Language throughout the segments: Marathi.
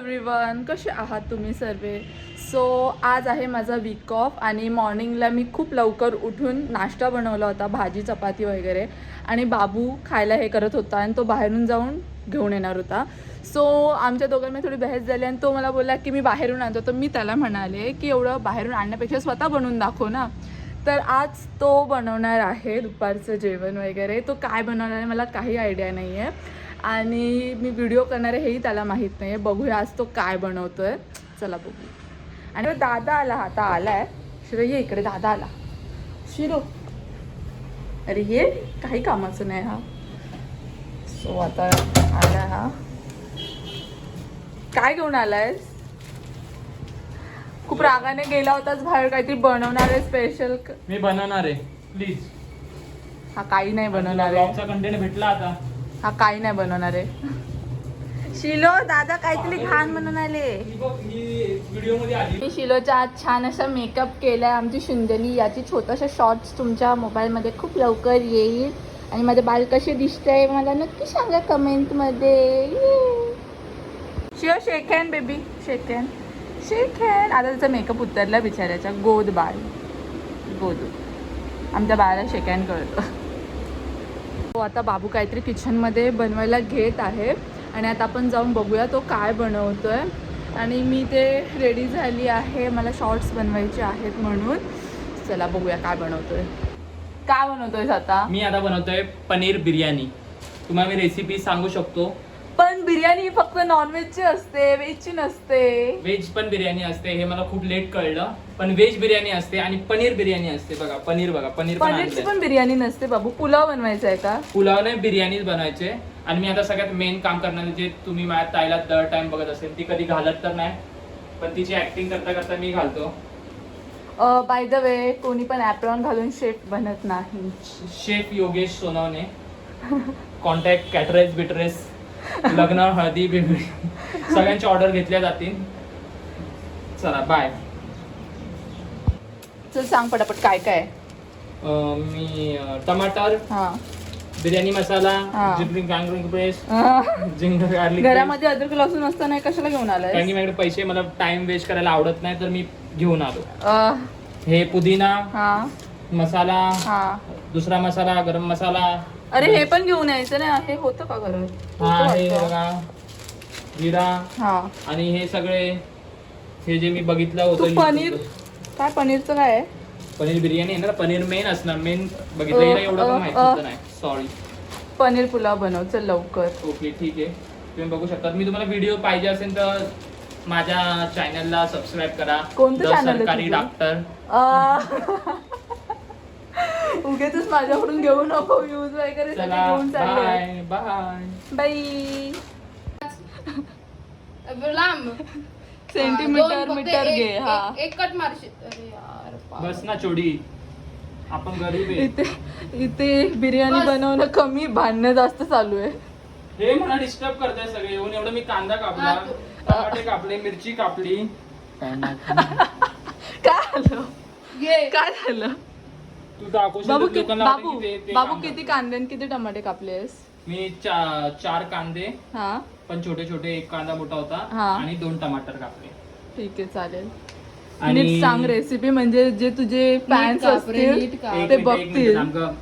एव्हरीवन कसे आहात तुम्ही सर्व? सो आज आहे माझा वीक ऑफ आणि मॉर्निंगला मी खूप लवकर उठून नाश्ता बनवला होता भाजी चपाती वगैरे. आणि बाबू खायला हे करत होता आणि तो बाहेरून जाऊन घेऊन येणार होता. सो आमच्या दोघांमध्ये थोडी बहस झाली आणि तो मला बोलला की मी बाहेरून आणतो. तर मी त्याला म्हणाले की एवढं बाहेरून आणण्यापेक्षा स्वतः बनवून दाखव ना. तर आज तो बनवणार आहे दुपारचं जेवण वगैरे. तो काय बनवणार आहे मला काही आयडिया नाही आहे आणि मी व्हिडिओ करणार आहे हेही त्याला माहीत नाही आहे बघूया आज तो काय बनवतोय. चला बघू. आणि दादा आला. आता आला आहे शिरो ये इकडे. दादा आला. शिरो. अरे ये. काही कामाचं नाही हा. सो आता आला हा. काय घेऊन आलायस? खूप रागाने गेला होताच बाहेर काहीतरी बनवणार आहे स्पेशल मी बनवणार. आहे प्लीज हा काही नाही बनवणार. आहे कंटेंट भेटला आता. हा काही नाही बनवणार आहे. शिलो दादा काहीतरी घाण आहे मध्ये आली. मी शिलोच्या आज छान असा मेकअप केलाय. आमची शुंदली याची छोटासा शॉर्ट्स तुमच्या मोबाईलमध्ये खूप लवकर येईल. आणि माझे बाल कसे दिसतंय मला नक्की सांगा कमेंटमध्ये shake hand baby shake hand आता त्याचा मेकअप उतरला बिचाऱ्याचा गोद बाळ गोद. आमच्या बाळाला शेक हँड कळतो हो आता बाबू काहीतरी किचनमध्ये बनवायला घेत आहे. आणि आता आपण जाऊन बघूया तो काय बनवतो आहे आणि मी ते रेडी झाली आहे. मला शॉर्ट्स बनवायचे आहेत म्हणून. चला बघूया काय बनवतोय. काय बनवतोय आता? मी आता बनवतोय पनीर बिर्याणी. तुम्हाला मी रेसिपी सांगू शकतो. पण बिर्याणी फक्त नॉनव्हेजची असते व्हेजची नसते. व्हेज पण बिर्याणी असते हे मला खूप लेट कळलं. पण व्हेज बिर्याणी असते आणि पनीर बिर्याणी असते बघा पनीर बघा पनीर पण पनीरची आणलंय. पण बिर्याणी नसते बाबू पुलाव बनवायचा आहे का? पुलाव नाही बिर्याणीच बनवायचे. आणि मी आता सगळ्यात मेन काम करणार जे तुम्ही माझ्या ताईला दर टाइम बघत असेल ती कधी घालत तर नाही. पण तिची ऍक्टिंग करता करता मी घालतो. बाय द वे कोणी पण ॲप्रॉन घालून शेफ बनत नाही. Chef Yogesh Sonawane. Contact caterers बिटरेस लग्न हळदी बिबडी सगळ्यांची ऑर्डर घेतल्या जातील. चला बाय. चल सांग पटापट काय काय? मी अं, टमाटर हा. बिर्याणी मसाला हा. Garlic paste uh, ginger garlic घरामध्ये अद्रक लसूण असताना हे कशाला घेऊन कारण की आलाय माझ्याकडे पैसे मला टाइम वेस्ट करायला आवडत नाही तर मी घेऊन आलो. हे पुदिना हा. मसाला हा. दुसरा मसाला गरम मसाला अरे हे पण घेऊन यायचं ना हे होतं का घरात? हा होतं हे वाटतं. बघा. जिरा हा. आणि हे सगळे हे जे मी बघितलं तू होतं पनीर काय पनीरचं काय आहे? पनीर बिर्याणी आहे ना पनीर मेन असणार. मेन बघितलं हिला एवढं पण माहिती नाही. सॉरी पनीर पुलाव बनव चल लवकर. ओके ठीक आहे. तुम्ही बघू शकता मी तुम्हाला व्हिडिओ पाहिजे असेल तर माझ्या चॅनलला सबस्क्राईब करा. कोणतं द channel आहे सरकारी तुझं? डॉक्टर उगेच माझ्याकडून घेऊ नको व्ह्यूज वगैरे सगळे घेऊन चालले बाय बाय. बाई लांब. सेंटीमीटर मीटर घे हा. एक- कट मारशील. बस ना चोडी. आपण गरीब इथे इथे बिर्याणी. बनवणं कमी भांडणं जास्त चालू आहे. हे मला डिस्टर्ब करताय सगळे. येऊन एवढं मी कांदा कापला हा, टमाटे कापले मिरची कापली. काय झालं? घे. काय झालं? तू बाबू तर कि- लोकांना बाबू वाटेल की ते- ते बाबू काम किती. कांदे आणि किती टमाटे कापलेस मी चा- चार कांदे हा पण छोटे छोटे एक कांदा मोठा होता हा. आणि दोन टमाटर कापले ठीक आहे चालेल आणि- नीट सांग रेसिपी म्हणजे जे तुझे फॅन्स काप रे, असतील नीट काप. एक ते मिनिट, एक मिनिट बघतील. थांब गं.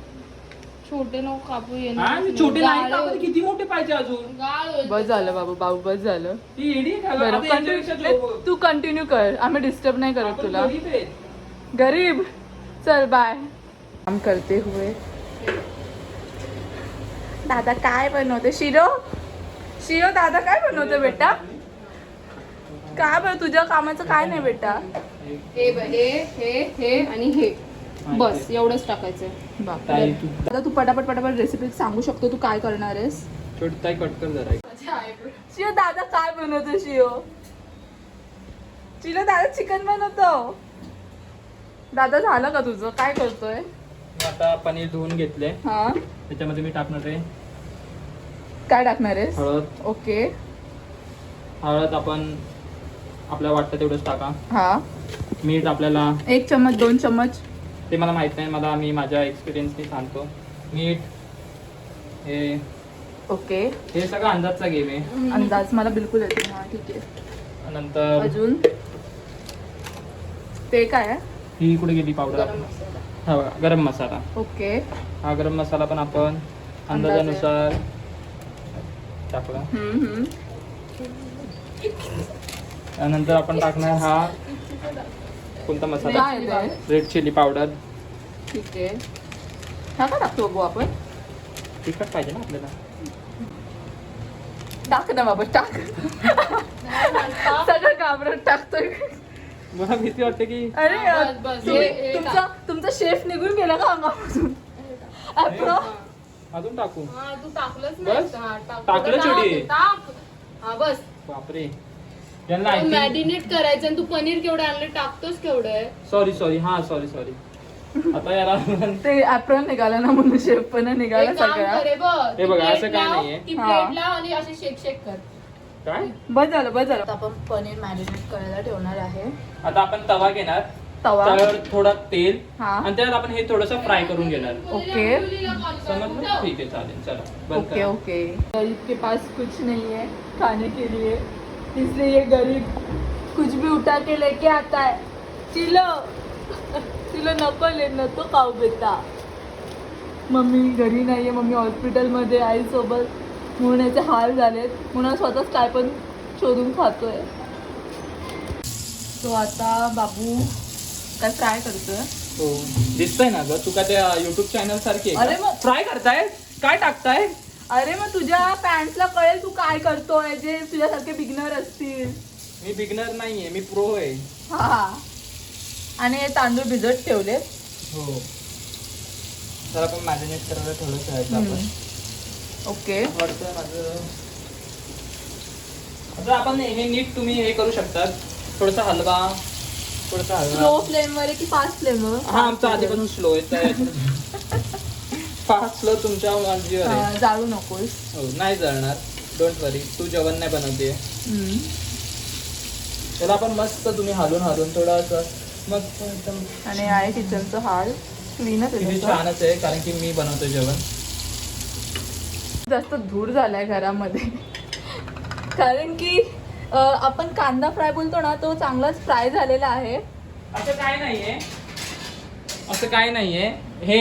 छोटे नको कापू हा, येणार मी छोटे नाही कापत, किती मोठे पाहिजे अजून. बस झालं बाबू बाबू बस झालं ती येडी आहे का गं? बरं आता याच्यापेक्षा कंटिन्यू जो- तू कंटिन्यू कर आम्ही डिस्टर्ब नाही करत आपण तुला. गरीब चल बाय काम करते हुए. दादा काय बनवते? शिरो? शिरो दादा काय बनवते बेटा? काय बरं तुझ्या कामाचं काय नाही बेटा? हे हे हे हे आणि हे. बस एवढंच टाकायचं बाप ताई, तू आता तू पटापट पटापट रेसिपी सांगू शकतो तू काय करणार आहेस? छोटी ताई कट कर जरा. शिव दादा काय बनवतो शिव शिव दादा चिकन बनवतो. दादा झालं का तुझं? काय करतोय? आता पनीर धुवून घेतले. हा. त्याच्यामध्ये मी टाकणार आहे काय टाकणार आहेस? हळद. ओके. हळद आपण आपल्याला वाटतं तेवढंच टाका. हा. मीठ आपल्याला एक चम्मच दोन चम्मच. ते मला माहीत नाही मला मी माझ्या एक्सपिरियन्सने सांगतो. मीठ हे ओके. हे सगळं अंदाजचा गेम आहे. अंदाज मला बिलकुल येत हा ठीक आहे. नंतर अजून? ते काय आहे? ही कुठे गेली? पावडर. मसाला. हा बघा गरम मसाला. ओके. हा गरम मसाला पण आपण अंदाजानुसार टाकला. त्यानंतर आपण टाकणार हा कोणता मसाला? काय आहे ते? रेड चिली पावडर ठीक आहे. हा का टाकतो बघू आपण. तिखट पाहिजे ना आपल्याला. टाक ना बाबा टाक. सगळं घाबरत टाकतोय. मला भीती वाटते की अरे बस, बस. तुम्ही- हे- तुमचा तुमचा शेफ निघून गेला का अंगापासून अप्रो अजून टाकू. हा तू टाकलंच बस? नाही हा, टाक. टाकलं टाक, चिडी. टाक. हा बस. बापरे. यांना मॅरिनेट करायचं आणि तू पनीर केवढं आणलं टाकतोस केवढं? सॉरी सॉरी हा सॉरी सॉरी आता याला ते अप्रोन निघाला ना म्हणून शेफ पण निघाला एक काम सगळा. करे बघ. हे बघा, असं काय लाव, नाहीये. ती हा. प्लेट लाव आणि असे शेक शेक कर. काय? बस झालं बस झालं आता आपण पनीर मॅरिनेट करायला ठेवणार आहे. आता आपण तवा घेणार. तवा. त्यावर थोडा तेल हा. आणि त्यात आपण हे थोडस फ्राय करून घेणार. ओके. समजलं? ठीक आहे चालेल चला. बंद ओके करा. ओके. गरीब के पास कुछ नहीं है खाने के लिए. इसलिए ये गरीब कुछ भी उठा के लेके आता है. चिलो. चिलो नको ले नको खाऊ बेटा. मम्मी घरी नाही आहे मम्मी हॉस्पिटलमध्ये आईसोबत म्हणून याचे हाल झालेत. म्हणून स्वतःच काय पण शोधून खातोय. तो आता बाबू काय फ्राय करतोय? हो. दिसतंय ना ग. तू का त्या युट्यूब चॅनल सारखी अरे मग- फ्राय करताय? काय टाकताय? अरे मग तुझ्या पॅन्ट्सला कळेल तू काय करतोय जे तुझ्यासारखे बिगनर असतील. मी बिगनर नाहीये. मी प्रो आहे. हा. आणि हे तांदूळ भिजत ठेवले हो. तर आपण मॅरिनेट करायला थोडं ठेवायचं आपण. ओके. माझं. आता आपण हे नीट तुम्ही हे करू शकतात थोडासा हलवा थोडासा स्लो हलवा फ्लेम वर आहे की फास्ट फ्लेम वर? हा आमचा आधीपासून स्लो आहे फास्ट स्लो तुमच्या मर्जीवर आहे. हा, जाळू नकोस. हो नाही जळणार. डोंट वरी तू जेवण नाही बनवते हम्म. त्याला आपण मस्त तुम्ही हालून हालून थोडंसं मस्त एकदम आणि आहे किचनचं हाल. क्लीनच आहे किती तसं. छानच आहे कारण की मी बनवतो जेवण. जास्त धूर झालाय घरामध्ये. कारण की आपण कांदा फ्राय बोलतो ना तो चांगलाच फ्राय झालेला आहे. असं काय नाहीये. असं काय नाहीये. हे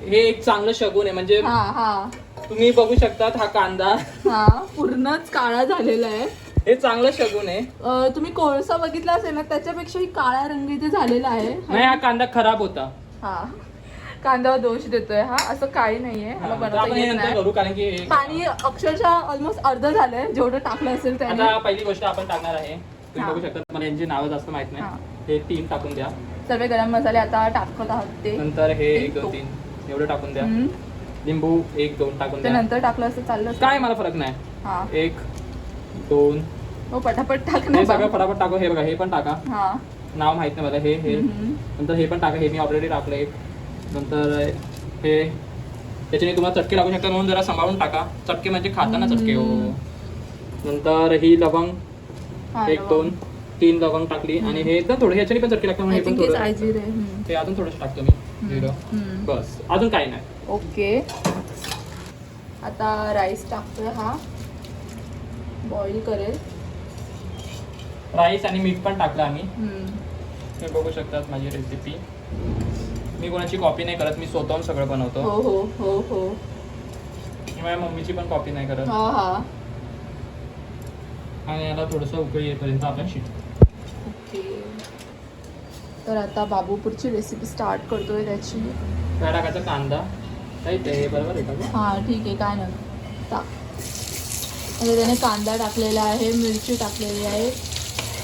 हे एक चांगलं शगुन आहे. म्हणजे हा हा. तुम्ही बघू शकतात हा कांदा. हा पूर्णच काळा झालेला आहे. हे चांगलं शगुन आहे. अं, तुम्ही कोळसा बघितला असेल ना त्याच्यापेक्षाही काळ्या रंगीचे झालेला आहे. नाही हा कांदा खराब होता. हा. कांद्यावर दोष देतोय हा असं काही नाहीये. मला तर बनवता आपण येत नंतर नाही. करू कारण की पाणी अक्षरशः ऑलमोस्ट अर्ध झालंय जेवढं टाकलं असेल त्याने. आता पहिली गोष्ट आपण टाकणार आहे. तुम्ही. बघू शकता मला यांची नावं जास्त माहीत. नाही. हे. तीन टाकून द्या. सर्व गरम मसाले आता टाकत आहोत ते. नंतर हे एक, दोन. तीन एवढं टाकून द्या. लिंबू एक दोन टाकून ते द्या. नंतर टाकलं असं चाललं असतं. काय मला फरक नाही. हा. एक दोन. हो पटापट टाक हे सगळं. फटाफट टाकू हे बघा हे पण टाका. हा. नाव माहीत नाही मला हे हे. हम्म. नंतर हे पण टाका हे मी ऑलरेडी टाकलं एक नंतर हे त्याच्याने तुम्हाला चटके लागू शकतात म्हणून जरा सांभाळून टाका. चटके म्हणजे खाताना चटके हो. नंतर ही लवंग एक. दोन तीन लवंग टाकली. आणि हे एकदम थोडं ह्याच्याने पण चटके लागतात हे पण थोडं. हे अजून थोडंसं टाकतो मी. जिरं. बस. अजून काही नाही. ओके. आता राईस टाकतोय हा. बॉईल करेल. राईस आणि मीठ पण टाकलं आम्ही. बघू शकतात माझी रेसिपी मी कोणाची कॉपी नाही करत मी स्वतःहून सगळं बनवतो. हो हो हो हो. मी माझ्या मम्मीची पण कॉपी नाही करत. हा हा. आणि याला थोडंसं उकळी येईपर्यंत आपण शिकतो ओके. तर आता बाबूपूरची रेसिपी स्टार्ट करतोय त्याची. काय टाकायचा कांदा. काही ते बरोबर आहे का गं? हा ठीक आहे काय नाही. टाक आता त्याने कांदा टाकलेला आहे मिरची टाकलेली आहे.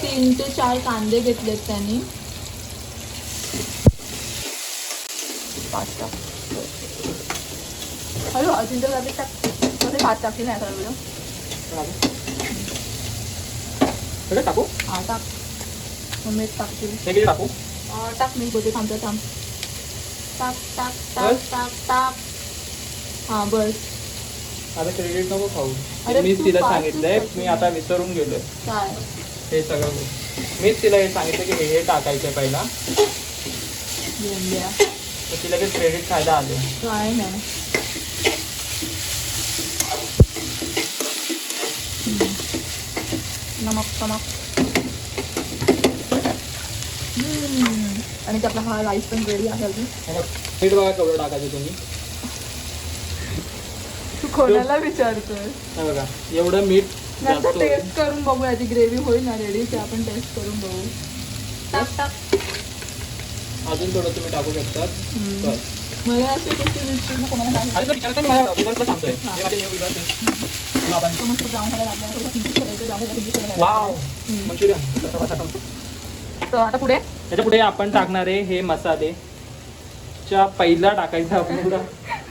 तीन ते चार कांदे घेतलेत त्यांनी. पाच टाक हॅलो अजून तर गावी टाक. मध्ये भात टाकली नाही खरं व्हिडिओ टाकू? हा टाक. मग मीठ टाकतील हे किती टाकू? टाक मी बोलते थांबतो थांब. टाक टाक टाक बस? टाक टाक. हां बस. आता क्रेडिट नको खाऊ. मीच तिला सांगितलंय. मी आता विसरून गेलोय. हे सगळं मीच तिला हे सांगितलं की हे हे टाकायचंय पहिला. तर ती लगेच क्रेडिट खायला आले. काय नाही. नमक आणि त्यातला हा राईस पण रेडी आहे अजून. पीठ बघा केवढं टाकायचं तुम्ही. तू कोणाला विचारतोय? बघा एवढं मीठ टेस्ट करून बघू याची ग्रेव्ही होईल ना रेडी ते आपण टेस्ट करून बघू. टाक टाक. अजून थोडं तुम्ही टाकू शकतात. मला तर हे. आता पुढे? त्याच्या पुढे आपण टाकणार आहे हे मसाले. च्या पहिला टाकायचा आपल्याला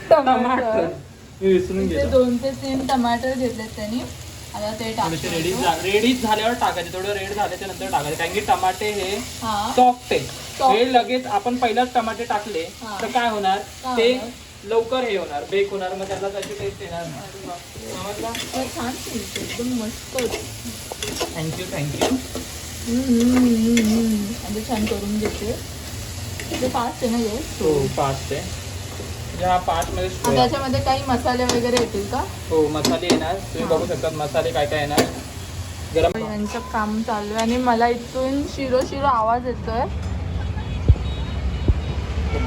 टमाटर. मी विसरून गेलो. दोन ते तीन टमाटर घेतलेत त्यांनी. आता ते थोडेसे रेडी टाकतो रेडी झाल्यावर टाकायचे थोडं रेड झाल्याच्यानंतर टाकायचे कारण की टमाटे हे हा सॉफ्ट आहे. हे लगेच आपण पहिलाच टमाटे टाकले हा. तर काय होणार काय ते होणार? लवकर हे होणार बेक होणार मग त्याला त्याची टेस्ट येणार. समजला तर छान शिजते, एकदम मस्त होते. थँक्यू थँक्यू हम्म, हम्म, हम्म, हम्म. आणि ते छान करून घेते ते फास्ट आहे ना हे हो फास्ट आहे म्हणजे हा पाच मध्ये आता सोया. त्याच्यामध्ये काही मसाले वगैरे येतील का? हो मसाले येणार. तुम्ही हा. बघू शकता मसाले काय काय येणार. गरम यांचं काम चालू आहे आणि मला इथून शिरो शिरो आवाज येतोय.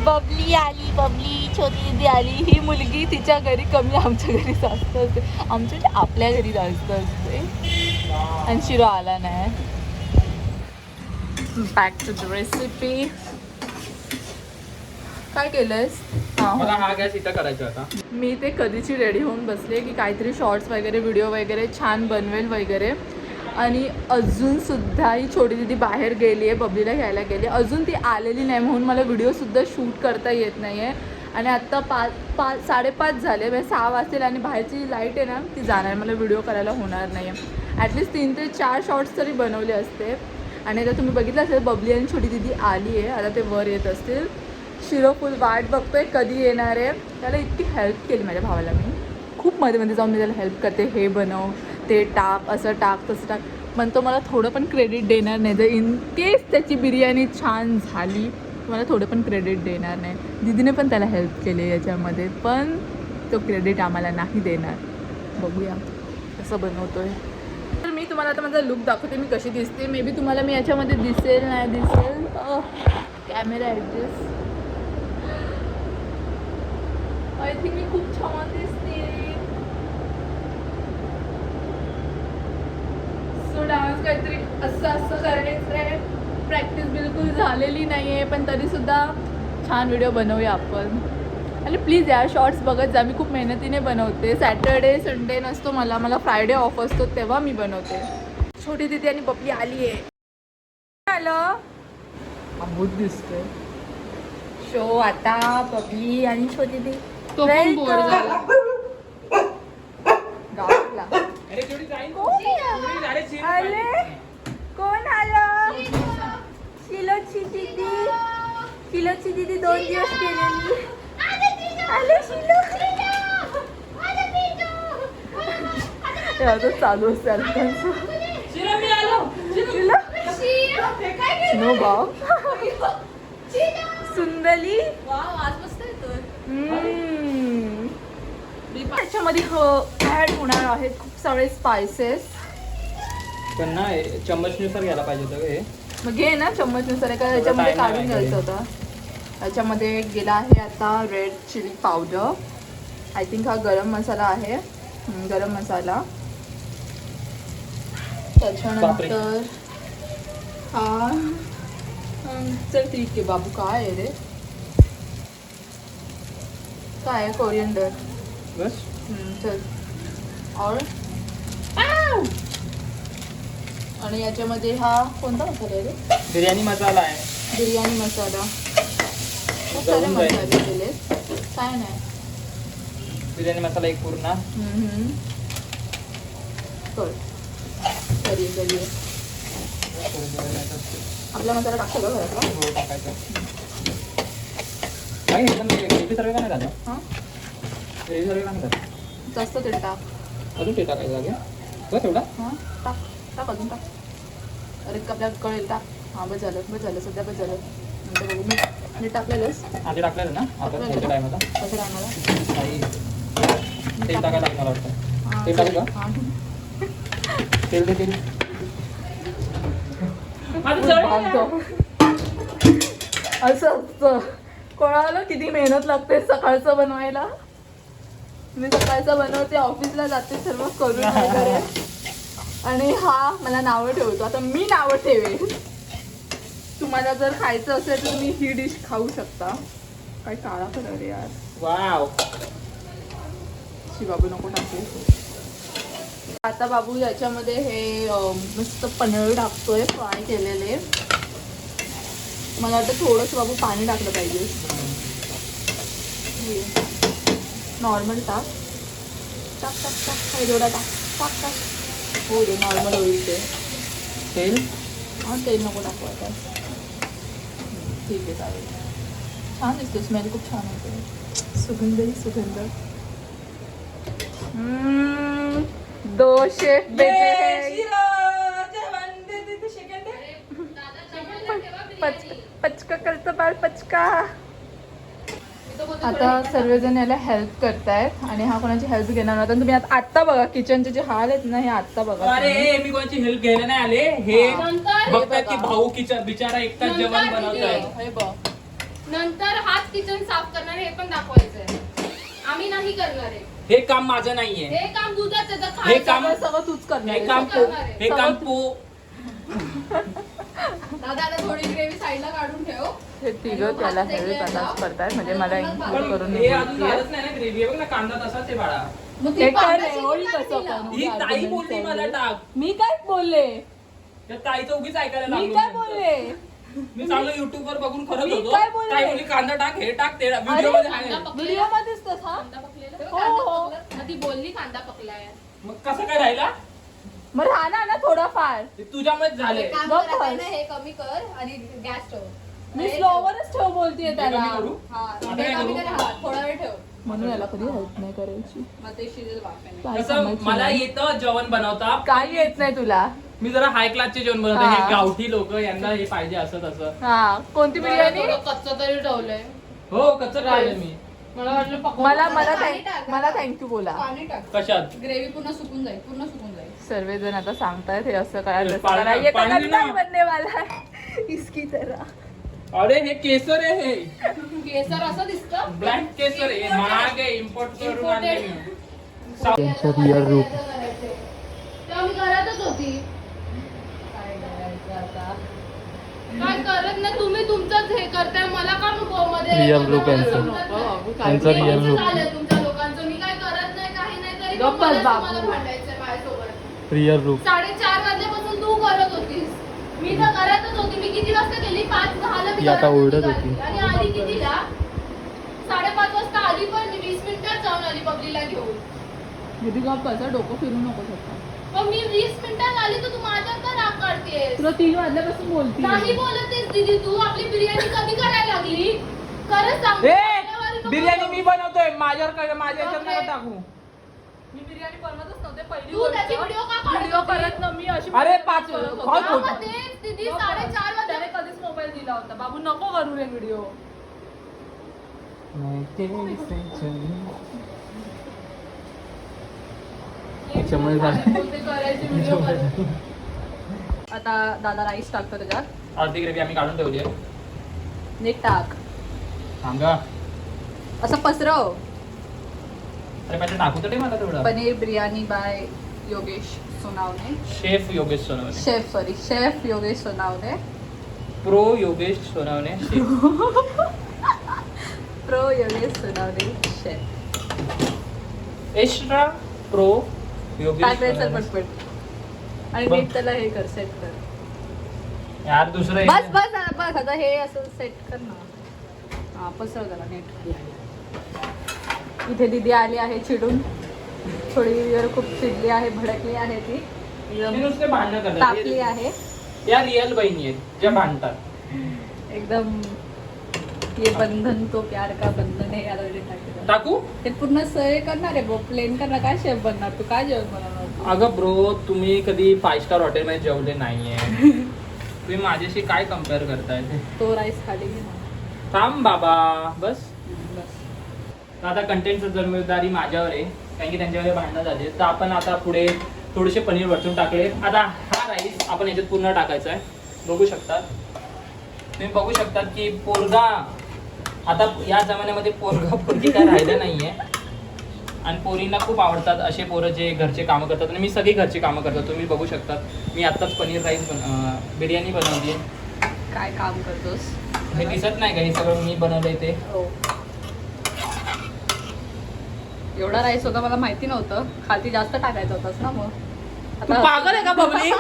बबली आली बबली छोटी दिदी आली. ही मुलगी तिच्या घरी कमी आमच्या घरी जास्त असते. आमच्या आपल्या घरी जास्त असते. आणि शिरो आला नाही. बॅक टू द रेसिपी काय केलंयस? मला हां गॅस इथं करायचा होता. मी ते कधीची रेडी होऊन बसले की काहीतरी शॉर्ट्स वगैरे व्हिडिओ वगैरे छान बनवेल वगैरे. आणि अजूनसुद्धा ही छोटी दिदी बाहेर गेली आहे बबलीला घ्यायला गेली अजून ती आलेली नाही म्हणून मला व्हिडिओसुद्धा शूट करता येत नाही आहे आणि आत्ता पाच पाच साडेपाच झाले म्हणजे सहा वाजतील आणि बाहेरची लाइट आहे ना ती जाणार मला व्हिडिओ करायला होणार नाही आहे ॲटलिस्ट तीन ते चार शॉर्ट्स तरी बनवले असते. आणि आता तुम्ही बघितलं असेल बबली आणि छोटी दिदी आली आहे आता ते वर येत असतील. शिरोफुल वाट बघतोय कधी येणार आहे. त्याला इतकी हेल्प केली माझ्या भावाला मी. खूप मध्ये मध्ये जाऊन मी त्याला हेल्प करते हे बनव ते टाक असं टाक तसं टाक. पण तो मला थोडं पण क्रेडिट देणार नाही. जर इन केस त्याची बिर्याणी छान झाली मला थोडं पण क्रेडिट देणार नाही. दीदीने पण त्याला हेल्प केली याच्यामध्ये पण तो क्रेडिट आम्हाला नाही देणार. बघूया कसं बनवतोय. तर मी तुम्हाला आता माझा लुक दाखवते मी कशी दिसते. मे बी तुम्हाला मी याच्यामध्ये दिसेल नाही दिसेल. कॅमेरा ॲडजस्ट आय थिंक मी खूप छान दिसते. सो डान्स काहीतरी असं असं करायचं आहे. प्रॅक्टिस बिलकुल झालेली नाही आहे पण तरीसुद्धा छान व्हिडिओ बनवूया आपण. आणि प्लीज या शॉर्ट्स बघत जा. मी खूप मेहनतीने बनवते. सॅटर्डे संडे नसतो मला. मला फ्रायडे ऑफ असतो तेव्हा मी बनवते. छोटी दिदी आणि बबली आली आहे आलं हा भूत दिसतोय. शो आता बबली आणि छोटी दिदी. तो पण बोर झाला. कोण आले? कोण आलं? शिलोची दिदी. शिलोची दिदी दोन दिवस केलेली आले शिलो? तेव्हा चालू. शिलो? नो भाव. सुंदली. हम्म. त्याच्यामध्ये ॲड होणार आहेत खूप सारे स्पायसेस पण ना हे चम्मचनुसार घ्यायला पाहिजे होतं हे. मग घे ना चम्मचनुसार एका याच्यामध्ये काढून घ्यायचं होतं. याच्यामध्ये गेला आहे आता red chilli powder I think हा गरम मसाला आहे. गरम मसाला. त्याच्यानंतर हा चल ठीक आहे बाबू काय आहे रे? काय आहे कोरियंडर बस चल और आणि याच्यामध्ये हा कोणता मसाला आहे रे? बिर्याणी मसाला आहे. बिर्याणी मसाला. खूप सारे. मसाले केले काय नाही. बिर्याणी मसाला एक पूर्ण. हम्म. कर करूया आपला मसाला टाकतो का घरातला? हो, टाकायचं. एकदम सर्व का नाही झालं? हां? जास्त ते टाक. अजून ते टाकायचं लागेल बस एवढा? हां टाक टाक अजून टाक. अरे आपल्याला कळेल टाक. हां बस झालं बस झालं सध्या बस झालं. नंतर बघू मी मी टाकलेलंच. आधी टाकलेलं ना? कोणत्या टायमाला कसं टाकणार काही तेल टाकायला लागणार वाटतं. ते टाकू का? हां. तेल दे तेल आता. असं असतं. कोणाला किती मेहनत लागते सकाळचं बनवायला? मी सकाळचं बनवते ऑफिसला जाते सर्व करून वगैरे. आणि हा मला नावं ठेवतो. आता मी नावं ठेवेन. तुम्हाला जर खायचं असेल तर तुम्ही ही डिश खाऊ शकता. काय काळा कलर आहे यार. वाव शिवाबू नको टाकू. आता बाबू याच्यामध्ये हे मस्त पनीर टाकतोय फ्राय केलेले. मला वाटतं थोडंच बाबू पाणी टाकलं पाहिजे. नॉर्मल टाक टाक टाक टाक काही जोडा टाक टाक टाक। हो रे नॉर्मल होईल ते तेल हाँ तेल नको टाकू आता ठीक आहे चालेल छान दिसतो स्मेल खूप छान होते सुगंधही सुगंध। हम्म, दोशे पचका करतं बाळ पचका। आता सर्वजण याला हेल्प करतायत आणि हा कोणाची हेल्प घेणार नव्हता तुम्ही आता आत्ता बघा किचनचे जे हाल आहेत ना हे आत्ता बघा अरे. मी कोणाची हेल्प घ्यायला नाही आले हे नंतर बघतात की. भाऊ किचा बिचारा एकटाच जेवण किती? बनवतोय हे बघ नंतर हाच किचन साफ करणार हे पण दाखवायचंय आम्ही नाही करणार आहे हे काम माझं नाहीये हे काम दुधाचं आहे, तर हे. काम- सगळं तूच करणार हे आहे. काम हे काम पो दादा आता थोडी ग्रेव्ही साईडला काढून ठेव हे तिघं त्याला करतायत म्हणजे मला इन्क्लूड करून हे अजून बोलतीये. झालंच नाही ना ग्रेव्ही बघ ना कांदा तसाच आहे बाळा मग ती काय रे, कसं. पण? ही ताई बोलली मला. टाक मी काय बोलले त्या ताईचं उगीच ऐकायला मी लागलो काय. बोलले मी चांगलं युट्यूब वर बघून खरंच मी होतो काय बोलले? ताई बोलली कांदा टाक हे टाक ते व्हिडिओ अरे, मध्ये आहे कांदा पकलेला. व्हिडिओ मध्येच तसा कांदा पकलेला. हो, हो. पकला. मग ती बोलली कांदा पकलाय मग कसं काय राहिला मग राहणार ना थोडाफार. ते तुझ्यामुळेच झाले. काम बघ कर आता बस. ना, हे कमी कर आणि गॅस ठेव. मी हे स्लोवरच ठेव बोलतीये हे त्याला. कमी करू? हा आता हे काय कमी करू? कर, हा, थोडा वेळ ठेव. म्हणून याला कधी हेल्प नाही करायची. मग ते शिजेल वाफेने काय कसं सांगायचं मला नाही. येतं जेवण बनवता. काही येत नाही तुला. मी जरा हाय क्लासचे जेवण बनवतो. हा. हे. गावठी लोक यांना हे पाहिजे असं तसं. हा. कोणती बिर्याणी? कच्चं तरी ठेवलंय. हो कच्चं राहिलं मी. मला वाटलं पकवून मला मला. थँक्यू बोला. पाणी टाक. कशात? ग्रेव्ही पुन्हा सुकून जाईल पूर्ण सुकून जाईल. सर्वजण आता सांगतायत हे असं. ये ना. बनने वाला है. इसकी तरह अरे हे केसर आहे हे केसर असं दिसतं ब्लॅक केसर आहे महाग आहे इम्पोर्ट करून. आणले रिअल रूप तेव्हा मी करतच होती काय करायचं आता? काय करत नाही तुम्ही तुमचंच हे करताय मला का नको मध्ये look मला यांचं. त्यांचं look. झालंय तुमच्या लोकांचं मी काय करत नाही काही नाही तरी गप्प पण बस मला बाबू. तुम्हाला भांडायचंय माझ्यासोबत रिअल रूप. साडेचार वाजल्यापासून तू करत होतीस. मी तर करतच होती. मी किती वाजता गेली? पाच दहाला मी ती आता ओरडत. होती. आणि आली कितीला? साडेपाच वाजता आली पण मी वीस मिनिटात जाऊन आली बबलीला घेऊन. किती गप्प असं डोकं फिरू नको शकता मग मी वीस मिनिटात आली तर तू माझ्यावर का राग काढतेस? तुला तीन वाजल्यापासून बोलती नाही बोलतेस दीदी तू. आपली बिर्याणी कधी करायला लागली. खरंच सांग ए, बिर्याणी. मी बनवतोय. माझ्यावर काय माझ्या याच्यात नका टाकू. बिर्याणी बनवतच नव्हते पहिली तू त्याची व्हिडिओ का काढत व्हिडिओ होती? करत ना मी अशी अरे, पाच- करत होते. हा, तेच दीदी साडेचार. त्याने वाजता कधीच मोबाईल दिला होता. बाबू नको करू रे व्हिडिओ त्याच्यामुळे झालं. बोलते करायची व्हिडिओ आता दादा राईस टाकतो त्याच्यात अर्धी ग्रेव्ही आम्ही काढून ठेवली आहे. नीट टाक. सांगा. असं पसरव. अरे पाहिजे टाकू तर मला तेवढं. Paneer biryani by Yogesh Sonawane. Chef Yogesh Sonawane. Chef sorry chef Yogesh Sonawane. Pro Yogesh Sonawane chef. Pro Yogesh Sonawane chef. Extra pro Yogesh टाकायचं सोनवणे. पटपट? आणि बघ. नीट त्याला हे कर सेट कर. यार दुसरं बस एक- बस बस आता हे असं सेट कर ना. हा पसरव त्याला नीट. इथे दिदी आली आहे चिडून. थोडी जरा खूप चिडली आहे भडकली आहे ती. एकदम नुसते भांडणं करतात. तापली आहे. या रिअल बहिणी आहेत ज्या भांडतात. एकदम ये बंधन तो प्यार का बंधन आहे टाकलं. टाकू? ते पूर्ण सय करणार आहे बो प्लेन करणार. काय शेफ बनणार? तू काय जेवण बनवणार? अगं ब्रो तुम्ही कधी फाय स्टार हॉटेलमध्ये जेवले नाहीये. तुम्ही माझ्याशी काय कंपेअर करताय? ते? राईस खाली घे ना. थांब बाबा बस. तर आता कंटेंटची जबाबदारी माझ्यावर आहे कारण की त्यांच्यावर भांडणं झाली तर आपण आता पुढे थोडेसे पनीर वरतून टाकले. आता हा राईस आपण याच्यात पूर्ण टाकायचा आहे. बघू शकतात तुम्ही बघू शकतात की पोरगा आता या जमान्यामध्ये पोरगा पोरगी काय राहिलं नाहीये. आणि पोरींना खूप आवडतात असे पोरं जे घरचे कामं करतात. आणि मी सगळी घरची कामं करतो. तुम्ही बघू शकतात मी आत्ताच पनीर राईस बन बिर्याणी बनवली आहे. काय काम करतोस? हे दिसत नाही का? हे सगळं मी बनवलंय ते? हो. एवढा राईस होता मला माहिती नव्हतं. खालती जास्त टाकायचं होतास ना मग. तू पागल आहे का बबली?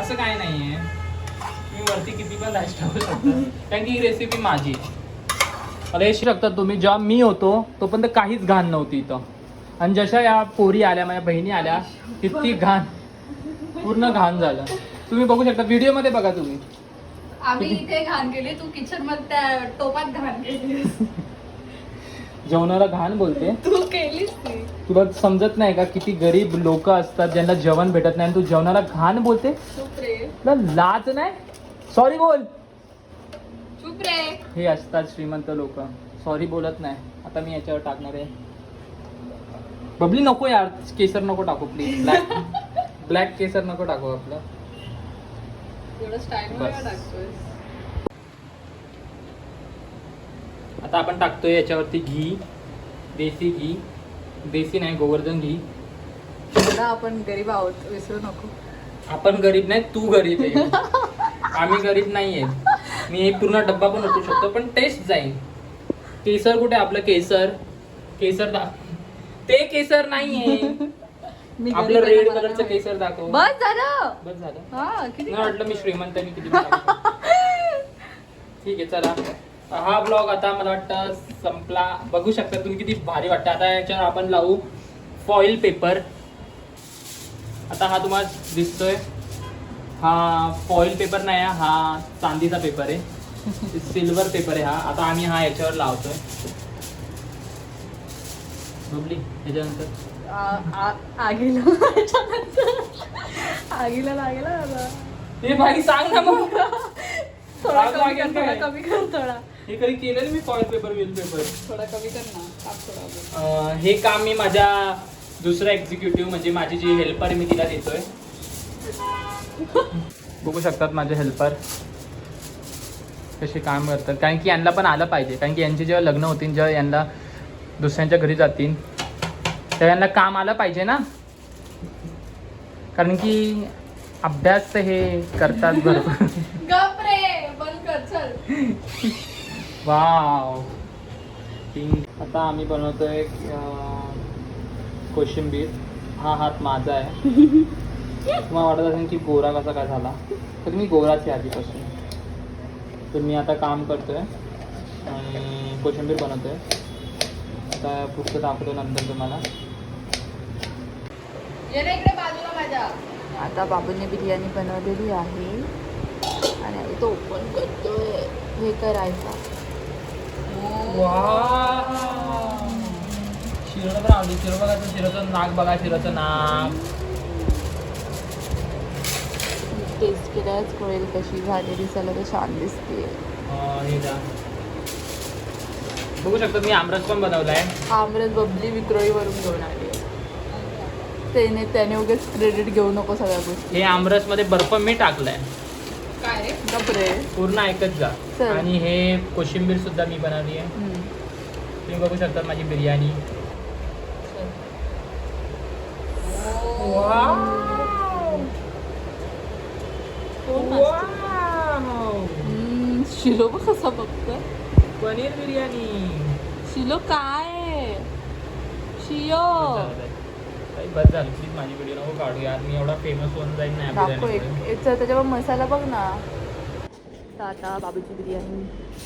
असं काय नाहीये. मी वरती किती पण राईस टाकू शकतो. कारण की ही रेसिपी माझी. हे शकतात तुम्ही जेव्हा मी होतो तोपर्यंत काहीच घाण नव्हती इथं. आणि जशा या पोरी आल्या माझ्या बहिणी आल्या किती घाण पूर्ण घाण झालं. तुम्ही बघू शकता व्हिडिओमध्ये बघा तुम्ही. आम्ही इथे घाण केली तू किचनमध्ये त्या टोपात घाण केली जेवणाला घाण बोलते. तू केलीस ती तुला समजत नाही का किती गरीब लोक असतात ज्यांना जेवण भेटत नाही आणि तू जेवणाला घाण बोलते? चुप रे. तुला लाज नाही? सॉरी बोल. चुप रे. हे असतात श्रीमंत लोक. सॉरी बोलत नाही. आता मी याच्यावर टाकणार आहे. बबली नको यार. केसर नको टाकू प्लीज ब्लॅक ब्लॅक केसर नको टाकू आपलं एवढं स्टाईल बस. टाकतोय आता आपण टाकतोय याच्यावरती घी देसी घी देसी नाही गोवर्धन घी. आपण गरीब आहोत विसरू नको. आपण गरीब नाही तू गरीब आहे. आम्ही गरीब नाहीये. मी हे पूर्ण डब्बा पण ओतू शकतो पण टेस्ट जाईल. केसर कुठे आपलं? केसर. केसर दा ते केसर नाहीये. मी आपलं रेड मला कलरचं नाही केसर दाखव. बस झालं. बस झालं. हा किती नाही वाटलं मी श्रीमंत मी किती. ठीक आहे चला. हा ब्लॉग आता मला वाटतं संपला. बघू शकता तुम्ही किती भारी वाटतं. आता याच्यावर आपण लावू फॉईल पेपर आता हा तुम्हाला दिसतोय. हा फॉईल पेपर नाही आहे, हा चांदीचा पेपर आहे. सिल्वर पेपर आहे हा. आता आम्ही हा याच्यावर लावतोय. बबली याच्यानंतर आगीला आगीला लागेल हे भाई सांग ना मग. थोडा कमी कर थोडा? कमी कर थोडा. हे कधी केलेलं मी फॉईल पेपर विल पेपर थोडा कमी कर ना. थोडा हे काम मी माझ्या दुसऱ्या एक्झिक्युटिव्ह म्हणजे माझी जी हेल्पर मी तिला देतोय. बघू शकतात माझे हेल्पर कसे काम करतात. कारण की यांना पण आलं पाहिजे. कारण की यांची जेव्हा लग्न होतील जेव्हा यांना दुसऱ्यांच्या घरी जातील तेव्हा यांना काम आलं पाहिजे ना. कारण की अभ्यास हे करतात बरोबर वाव. आता आम्ही बनवतोय कोशिंबीर. हा हात माझा आहे. तुम्हाला वाटत असेल की गोरा कसा काय झाला? तर मी गोराच आहे आधीपासून. तर मी आता काम करतोय आणि कोशिंबीर बनवतोय. आता पुढचं दाखवतो नंतर तुम्हाला. आता बाबूने बिर्याणी बनवलेली आहे. आणि आता तो ओपन करतोय. हे करायचा शिरोचं पण आवडली शिरो बघायचं शिरोचं नाक बघा शिरोचं नाक. टेस्ट केल्याच कळेल कशी झाली दिसायला तर छान दिसते हे. बघू शकता मी आमरस पण बनवलाय. आमरस बबली विक्रोळीवरून घेऊन आली. त्याने त्याने उगेच क्रेडिट घेऊ नको सगळ्या गोष्टी. हे आमरसमध्ये बर्फ मी टाकलाय. काय रे? गपरे पूर्ण ऐकत जा. आणि हे कोशिंबीर सुद्धा मी बनवली आहे. तुम्ही बघू शकता माझी बिर्याणी. शिलो बघ कसा बघतोय? पनीर बिर्याणी. शिलो काय? शियो. बस झालं. प्लीज माझी व्हिडिओ नको काढू यार. मी एवढा फेमस होऊन जाईल नाही दाखव एक. याचा त्याच्यावर मसाला बघ ना. तर आता बाबूची बिर्याणी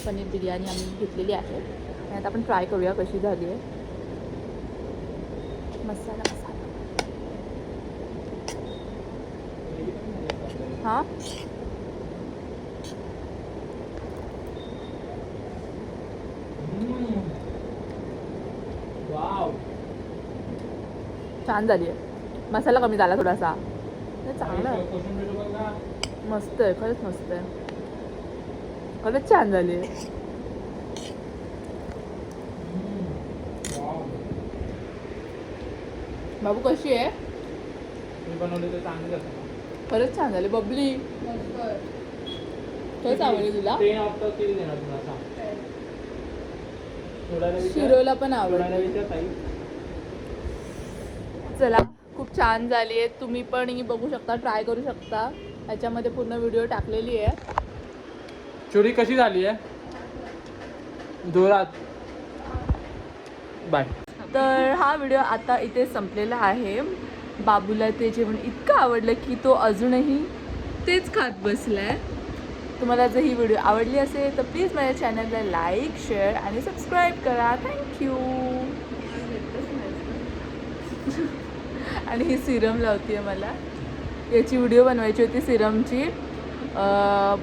पनीर बिर्याणी आम्ही घेतलेली आहे. आणि आता आपण ट्राय करूया कशी झाली आहे. मसाला मसाला. हां हम्म. वाव छान झाली आहे मसाला कमी झाला थोडासा. नाही, चांगला आहे. मस्त आहे खरंच मस्त आहे. खरंच छान झाली आहे. बाबू कशी आहे? हे खरंच छान झाले. बबली खरंच आवडली तुला? शिरोला पण आवडली विचार ताई. चला खूप छान झाली आहे. तुम्ही पण ही बघू शकता ट्राय करू शकता. ह्याच्यामध्ये पूर्ण व्हिडिओ टाकलेली आहे. चोरी कशी झाली आहे? जोरात. बाय तर हा व्हिडिओ आता इथे संपलेला आहे. बाबूला ते जेवण इतकं आवडलं की तो अजूनही तेच खात बसलाय. तुम्हाला जर ही व्हिडिओ आवडली असेल तर प्लीज माझ्या चॅनलला लाईक शेअर आणि सबस्क्राईब करा. थँक्यू आणि ही सिरम लावते मला. याची व्हिडिओ बनवायची होती सिरमची.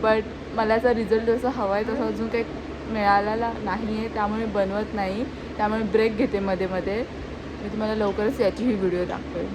बट मला याचा रिझल्ट जसा हवा आहे तसा अजून काही मिळालेला नाही आहे त्यामुळे बनवत नाही. त्यामुळे ब्रेक घेते मध्ये मध्ये. मी तुम्हाला लवकरच याची ही व्हिडिओ दाखवेन.